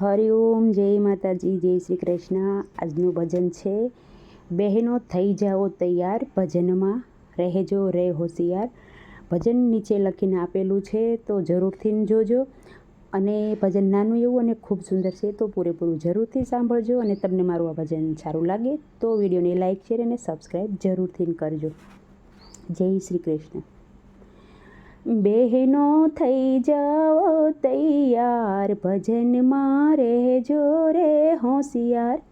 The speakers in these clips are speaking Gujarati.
હરિઓમ જય માતાજી, જય શ્રી કૃષ્ણ. આજનું ભજન છે, બહેનો થઈ જાઓ તૈયાર, ભજનમાં રહેજો રે હોશિયાર. ભજન નીચે લખીને આપેલું છે, તો જરૂરથી જોજો. અને ભજન નાનું એવું અને ખૂબ સુંદર છે, તો પૂરેપૂરું જરૂરથી સાંભળજો. અને તમને મારું આ ભજન સારું લાગે, તો વિડીયોને લાઇક શેર અને સબસ્ક્રાઈબ જરૂરથી કરજો. જય શ્રી કૃષ્ણ. બહેનો થઈ જાઓ તૈયાર ભજનમાં રહેજો રે હોશિયાર.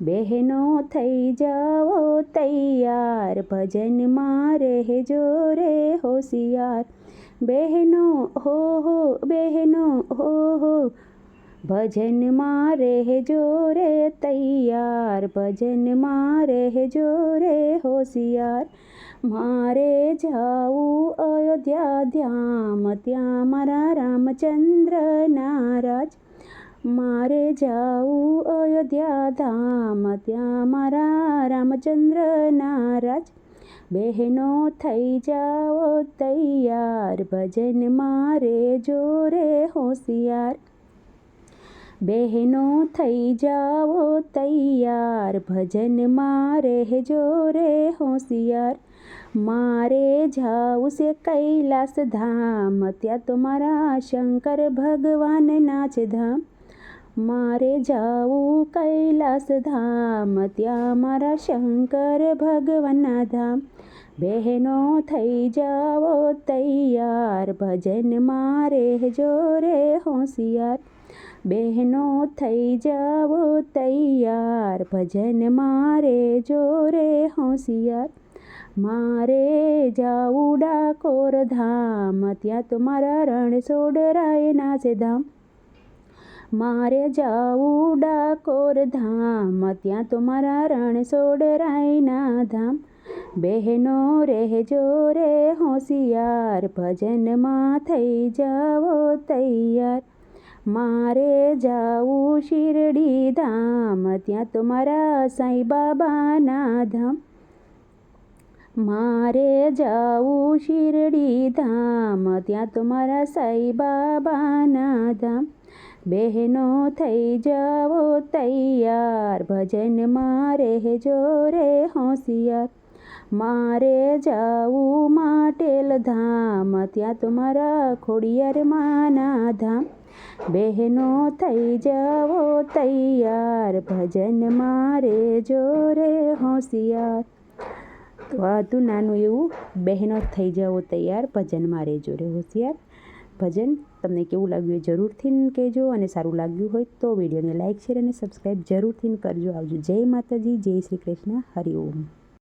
બહેનો થઈ જાઓ તૈયાર ભજનમાં રહેજો રે હોશિયાર. બહેનો, હો હો, બહેનો, હો હો ભજનમાં રહેજો રે તૈયાર ભજનમાં રહેજો રે હોશિયાર. મારે જાવું અયોધ્યા ધ્યામ, ત્યાં મારા રામચંદ્ર નારાજ. મારે જાવું અયોધ્યા ધામ, ત્યાં મારા રામચંદ્ર નારાજ. બહેનો થઈ જાઓ તૈયાર, ભજન મારે જોરે હોશિયાર. બહેનો થઈ જાઓ તૈયાર, ભજન મારે જોરે હોશિયાર. મારે જાવું છે કૈલાસ ધામ ત્યાં તો મારા શંકર ભગવાન નાચ ધામ મારે જાવું કૈલાસ ધામ ત્યાં મારા શંકર ભગવાનના ધામ. બહેનો થઈ જાઓ તૈયાર, ભજન મારે જોરે હોશિયાર. બહેનો થઈ જાઓ તૈયાર, ભજન મારે જોરે હોશિયાર. મારે જાવું ડાકોર ધામ, ત્યાં તો મારા રણછોડરાય નાચે ધામ. મારે જાવું ડાકોર ધામ, ત્યાં તો મારા ના ધામ. બહેનો રહેજો રે હોશિયાર, ભજનમાં થઈ જાઓ તૈયાર. મારે જાવું શિરડી ધામ, ત્યાં તો મારા સાંઈ બાબાના ધામ. મારે જાવું શિરડી ધામ, ત્યાં તો મારા સાંઈ બાબાના ધામ. બહેનો થઈ જાઓ તૈયાર, ભજન મારે જોરે હોશિયાર. મારે જાવું માટેલ ધામ, ત્યાં તો મારા ખોડિયાર માના ધામ. બહેનો થઈ જાઓ તૈયાર, ભજન મારે જોરે હોશિયાર. તો હતું નાનું એવું, બહેનો થઈ જાઓ તૈયાર, ભજન મારે રે હોશિયાર. ભજન, તમને કેવું લાગ્યું એ જરૂરથી કહેજો અને સારું લાગ્યું હોય તો વિડીયોને લાઇક શેર અને સબસ્ક્રાઈબ જરૂરથી કરજો. આવજો. જય માતાજી, જય શ્રી કૃષ્ણ. હરિ ઓમ.